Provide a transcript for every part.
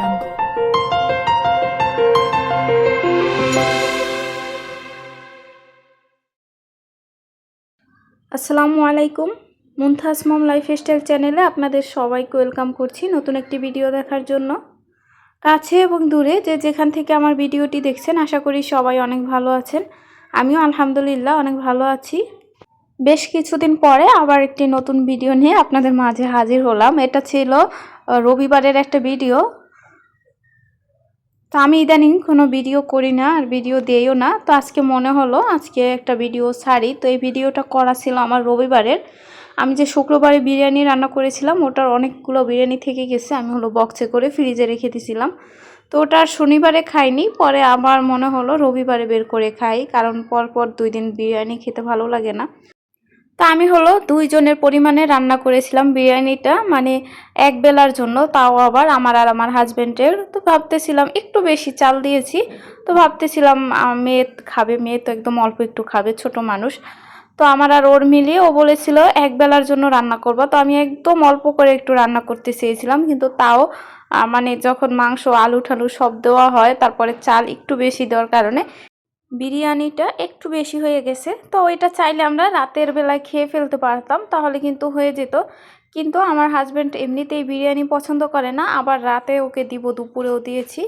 jungle. আসসালামু আলাইকুম। মুনথাস মম lifestyle চ্যানেলে আপনাদের সবাইকে ওয়েলকাম করছি নতুন একটি ভিডিও দেখার জন্য। কাছে এবং দূরে যে যেখান থেকে আমার ভিডিওটি দেখছেন, আশা করি সবাই অনেক ভালো আছেন। আমিও আলহামদুলিল্লাহ অনেক ভালো আছি। বেশ কিছুদিন পরে আবার একটি নতুন ভিডিও নিয়ে আপনাদের মাঝে হাজির হলাম। এটা ছিল রবিবারের একটা ভিডিও। তো আমি ইদানিং কোনো ভিডিও করি না আর ভিডিও দেইও না। তো আজকে মনে হলো, আজকে একটা ভিডিও ছাড়ি। তো এই ভিডিওটা করা ছিল আমার রবিবারের। আমি যে শুক্রবারে বিরিয়ানি রান্না করেছিলাম, ওটার অনেকগুলো বিরিয়ানি থেকে গেছে। আমি হলো বক্সে করে ফ্রিজে রেখে দিয়েছিলাম তো ওটা শনিবারে খাইনি, পরে আবার মনে হলো রবিবারে বের করে খাই। কারণ পরপর দুই দিন বিরিয়ানি খেতে ভালো লাগে না। তা আমি হলো দুইজনের পরিমাণে রান্না করেছিলাম বিরিয়ানিটা মানে এক বেলার জন্য, তাও আবার আমার আর আমার হাজব্যান্ডের তো ভাবতেছিলাম একটু বেশি চাল দিয়েছি, তো ভাবতেছিলাম মেয়ে খাবে, মেয়ে তো একদম অল্প একটু খাবে, ছোট মানুষ। তো আমার আর ওর মিলিয়ে ও বলেছিল, এক বেলার জন্য রান্না করব। তো আমি একদম অল্প করে একটু রান্না করতে চেয়েছিলাম, কিন্তু তাও মানে যখন মাংস আলু ঠালু সব দেওয়া হয়, তারপরে চাল একটু বেশি দেওয়ার কারণে বিরিয়ানিটা একটু বেশি হয়ে গেছে। তো ওইটা চাইলে আমরা রাতের বেলায় খেয়ে ফেলতে পারতাম, তাহলে কিন্তু হয়ে যেত। কিন্তু আমার হাজব্যান্ড এমনিতেই বিরিয়ানি পছন্দ করে না, আবার রাতে ওকে দিব, দুপুরেও দিয়েছি।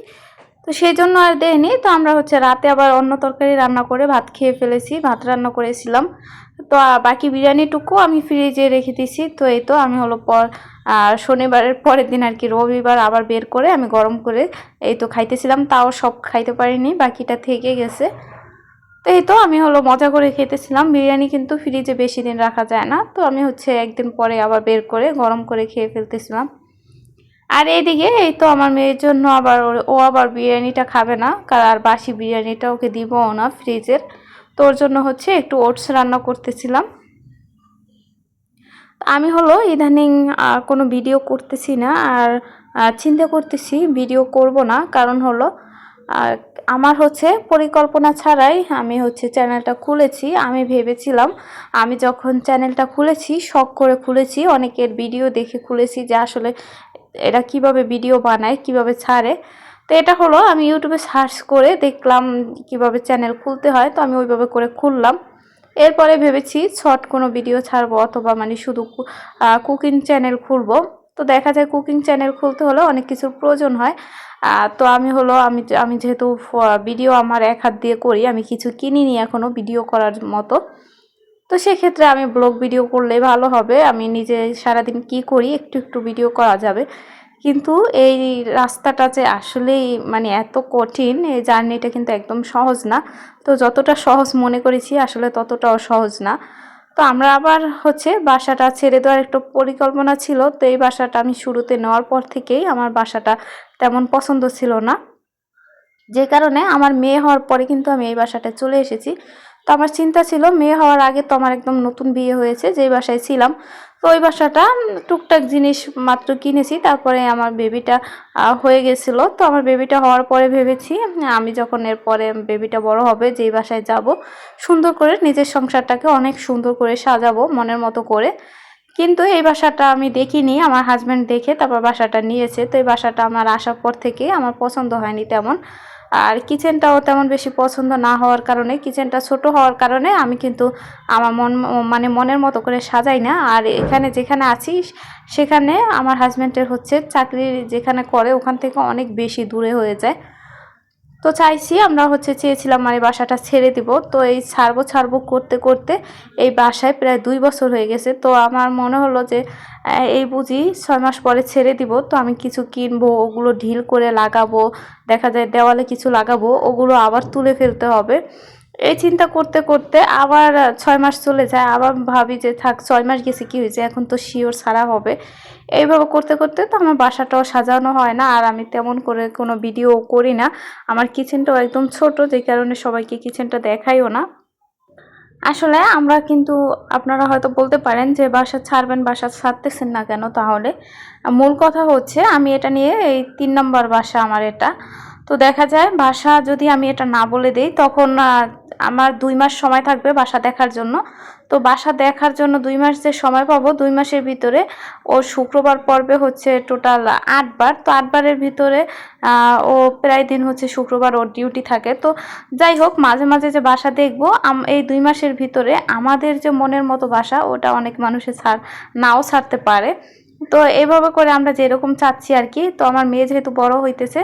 তো সেই জন্য আর দেয়নি। তো আমরা হচ্ছে রাতে আবার অন্য তরকারি রান্না করে ভাত খেয়ে ফেলেছি, ভাত রান্না করেছিলাম। তো বাকি বিরিয়ানিটুকু আমি ফ্রিজে রেখে দিয়েছি। তো এই তো আমি হলো পর আর শনিবারের পরের দিন আর কি, রবিবার আবার বের করে আমি গরম করে এই তো খাইতেছিলাম, তাও সব খাইতে পারিনি, বাকিটা থেকে গেছে। তো এই তো আমি হলো মজা করে খেতেছিলাম, বিরিয়ানি কিন্তু ফ্রিজে বেশি দিন রাখা যায় না, তো আমি হচ্ছে একদিন পরে আবার বের করে গরম করে খেয়ে ফেলতেছিলাম। আর এইদিকে এই তো আমার মেয়ের জন্য আবার ও আবার বিরিয়ানিটা খাবে না, কার- আর বাসি বিরিয়ানিটা ওকে দিবও না ফ্রিজের। তো ওর জন্য হচ্ছে একটু ওটস রান্না করতেছিলাম। আমি হলো ইদানিং কোনো ভিডিও করতেছি না আর চিন্তা করতেছি ভিডিও করব না। কারণ হলো আমার হচ্ছে পরিকল্পনা ছাড়াই আমি হচ্ছে চ্যানেলটা খুলেছি। আমি ভেবেছিলাম, আমি যখন চ্যানেলটা খুলেছি, শখ করে খুলেছি, অনেকের ভিডিও দেখে খুলেছি যে আসলে এরা কীভাবে ভিডিও বানায়, কীভাবে ছাড়ে। তো এটা হলো, আমি ইউটিউবে সার্চ করে দেখলাম কীভাবে চ্যানেল খুলতে হয়। তো আমি ওইভাবে করে খুললাম। এরপরে ভেবেছি শর্ট কোনো ভিডিও ছাড়বো অথবা মানে শুধু কুকিং চ্যানেল খুলবো। তো দেখা যায় কুকিং চ্যানেল খুলতে হলে অনেক কিছুর প্রয়োজন হয়। তো আমি হলো, আমি আমি যেহেতু ভিডিও আমার এক হাত দিয়ে করি, আমি কিছু কিনিনি এখনও ভিডিও করার মতো। তো সেক্ষেত্রে আমি ব্লগ ভিডিও করলে ভালো হবে। আমি নিজে সারাদিন কি করি, একটু একটু ভিডিও করা যাবে। কিন্তু এই রাস্তাটা যে আসলেই মানে এত কঠিন, এই জার্নিটা কিন্তু একদম সহজ না। তো যতটা সহজ মনে করেছি, আসলে ততটাও সহজ না। তো আমরা আবার হচ্ছে বাসাটা ছেড়ে দেওয়ার একটু পরিকল্পনা ছিল। তো এই বাসাটা আমি শুরুতে নেওয়ার পর থেকেই আমার বাসাটা তেমন পছন্দ ছিল না। যে কারণে আমার মেয়ে হওয়ার পরে কিন্তু আমি এই বাসাটা চলে এসেছি। তো আমার চিন্তা ছিল, মেয়ে হওয়ার আগে তো আমার একদম নতুন বিয়ে হয়েছে, যেই বাসায় ছিলাম। তো ওই বাসাটা টুকটাক জিনিস মাত্র কিনেছি, তারপরে আমার বেবিটা হয়ে গেছিল। তো আমার বেবিটা হওয়ার পরে ভেবেছি, আমি যখন এরপরে বেবিটা বড় হবে, যেই বাসায় যাব, সুন্দর করে নিজের সংসারটাকে অনেক সুন্দর করে সাজাবো মনের মতো করে। কিন্তু এই বাসাটা আমি দেখিনি, আমার হাজব্যান্ড দেখে তারপর বাসাটা নিয়েছে। তো এই বাসাটা আমার আসার পর থেকে আমার পছন্দ হয়নি তেমন। আর কিচেনটাও তেমন বেশি পছন্দ না হওয়ার কারণে, কিচেনটা ছোট হওয়ার কারণে আমি কিন্তু আমার মন মানে মনের মতো করে সাজাই না। আর এখানে যেখানে আছি, সেখানে আমার হাজব্যান্ডের হচ্ছে চাকরি যেখানে করে, ওখান থেকে অনেক বেশি দূরে হয়ে যায়। তো চাইছি আমরা হচ্ছে চেয়েছিলাম মানে বাসাটা ছেড়ে দিব। তো এই ছাড়বো ছাড়বো করতে করতে এই বাসায় প্রায় দুই বছর হয়ে গেছে। তো আমার মনে হলো যে এই বুঝি ছয় মাস পরে ছেড়ে দিব। তো আমি কিছু কিনবো, ওগুলো ঢিল করে লাগাবো, দেখা যায় দেওয়ালে কিছু লাগাবো, ওগুলো আবার তুলে ফেলতে হবে। এই চিন্তা করতে করতে আবার ছয় মাস চলে যায়। আবার ভাবি যে, থাক, ছয় মাস গেছে, কি হয়েছে? এখন তো শিওর ছাড়া হবে। এইভাবে করতে করতে তো আমার বাসাটাও সাজানো হয় না। আর আমি তেমন করে কোনো ভিডিও করি না। আমার কিচেনটাও একদম ছোট, যে কারণে সবাইকে কিচেনটা দেখাইও না। আসলে আমরা কিন্তু, আপনারা হয়তো বলতে পারেন যে, বাসা ছাড়বেন, বাসা ছাড়তেছেন না কেন তাহলে? মূল কথা হচ্ছে, আমি এটা নিয়ে, এই তিন নম্বর বাসা আমার এটা। তো দেখা যায়, বাসা যদি আমি এটা না বলে দিই, তখন আমার দুই মাস সময় থাকবে বাসা দেখার জন্য। তো বাসা দেখার জন্য দুই মাস যে সময় পাবো, দুই মাসের ভিতরে ও শুক্রবার পর্বে হচ্ছে টোটাল আটবার তো আটবারের ভিতরে ও প্রায় দিন হচ্ছে শুক্রবার ওর ডিউটি থাকে। তো যাই হোক, মাঝে মাঝে যে বাসা দেখব এই দুই মাসের ভিতরে আমাদের যে মনের মতো বাসা, ওটা অনেক মানুষের ছাড়, নাও ছাড়তে পারে। তো এভাবে করে আমরা যেরকম চাচ্ছি আর কি, তো আমার মেয়ে যেহেতু বড় হইতেছে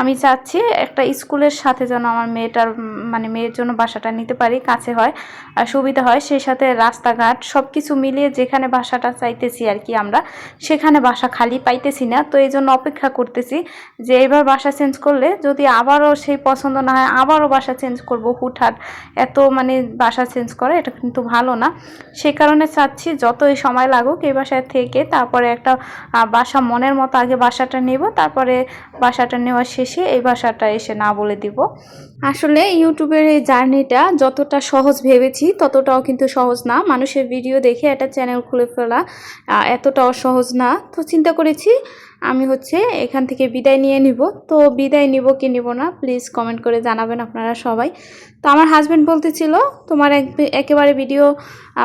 আমি চাচ্ছি একটা স্কুলের সাথে যেন আমার মেয়েটার মানে মেয়ের জন্য বাসাটা নিতে পারি, কাছে হয়, আর সুবিধা হয়। সেই সাথে রাস্তাঘাট সব কিছু মিলিয়ে যেখানে বাসাটা চাইতেছি আর কি আমরা, সেখানে বাসা খালি পাইতেছি না। তো এই জন্য অপেক্ষা করতেছি যে এবার বাসা চেঞ্জ করলে যদি আবারও সেই পছন্দ না হয়, আবারও বাসা চেঞ্জ করব। হুটহাট এত মানে বাসা চেঞ্জ করা, এটা কিন্তু ভালো না। সেই কারণে চাচ্ছি যতই সময় লাগুক এই বাসায় থেকে, তারপরে একটা বাসা মনের মতো আগে বাসাটা নেব, তারপরে বাসাটা নেওয়া শেষে এই ভাষাটা এসে না বলে দিব। আসলে ইউটিউবের এই জার্নিটা যতটা সহজ ভেবেছি, ততটাও কিন্তু সহজ না। মানুষের ভিডিও দেখে একটা চ্যানেল খুলে ফেলা এতটাও সহজ না। তো চিন্তা করেছি আমি হচ্ছে এখান থেকে বিদায় নিয়ে নিব। তো বিদায় নিব কি নিব না প্লিজ কমেন্ট করে জানাবেন আপনারা সবাই। তো আমার হাজব্যান্ড বলতেছিল, তোমার এক একেবারে ভিডিও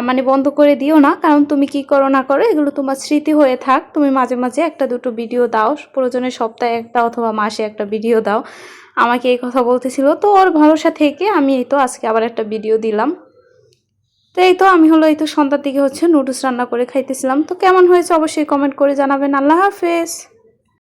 মানে বন্ধ করে দিও না, কারণ তুমি কি করো না করো, এগুলো তোমার স্মৃতি হয়ে থাক। তুমি মাঝে মাঝে একটা, দুটো ভিডিও দাও, প্রয়োজনে সপ্তাহে একটা অথবা মাসে একটা ভিডিও দাও। আমাকে এই কথা বলতেছিল। তো ওর ভরসা থেকে আমি এই তো আজকে আবার একটা ভিডিও দিলাম। তো এই তো আমি হলো এই তো সন্ধ্যার দিকে হচ্ছে নুডলস রান্না করে খাইতেছিলাম। তো কেমন হয়েছে অবশ্যই কমেন্ট করে জানাবেন। আল্লাহ হাফেজ।